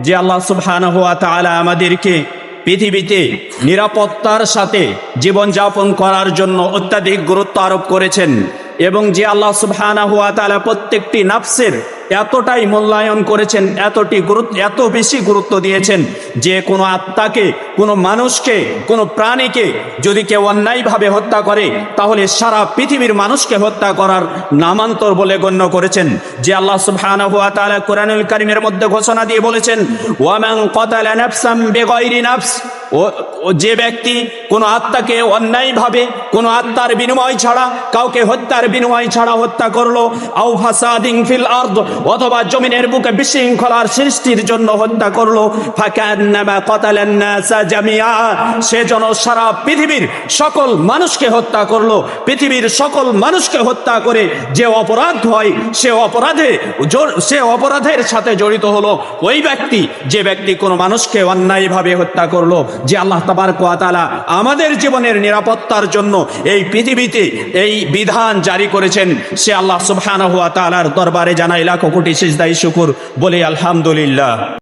যে আল্লাহ সুবহান হুয়া তালা আমাদেরকে পৃথিবীতে নিরাপত্তার সাথে জীবনযাপন করার জন্য অত্যাধিক গুরুত্ব আরোপ করেছেন এবং যে আল্লাহ সুবহানা হুয়া তালা প্রত্যেকটি নাফসের এতটাই মূল্যায়ন করেছেন, এতটি গুরুত্ব, এত বেশি গুরুত্ব দিয়েছেন যে কোনো আত্মাকে, কোনো মানুষকে, কোনো প্রাণীকে যদি কেউ অন্যায়ভাবে হত্যা করে, তাহলে সারা পৃথিবীর মানুষকে হত্যা করার নামান্তর বলে গণ্য করেছেন। যে আল্লাহ ওয়া তাআলা কোরআনুল কারীমের মধ্যে ঘোষণা দিয়ে বলেছেন ওয়ামান নাফস। ও যে ব্যক্তি কোনো আত্মাকে অন্যায়ভাবে কোনো আত্মার বিনিময় ছাড়া, কাউকে হত্যার বিনিময় ছাড়া হত্যা করল ফাসাদিং ফিল আরদ, অথবা জমিনের বুকে বিশৃঙ্খলার সৃষ্টির জন্য হত্যা করল ক্বাতালান নাসা সারা পৃথিবীর সকল মানুষকে হত্যা করল, পৃথিবীর সকল মানুষকে হত্যা করে যে অপরাধ হয়, সে অপরাধে সে অপরাধের সাথে জড়িত হলো। ওই ব্যক্তি, যে ব্যক্তি কোনো মানুষকে অন্যায়ভাবে হত্যা করল যে আল্লাহ তাবার কোয়াতালা আমাদের জীবনের নিরাপত্তার জন্য এই পৃথিবীতে এই বিধান জারি করেছেন, সে আল্লাহ সুবহান হুয়া তালার দরবারে জানাই লাখো কোটি সিজদাই শুকুর। বলে আলহামদুলিল্লাহ।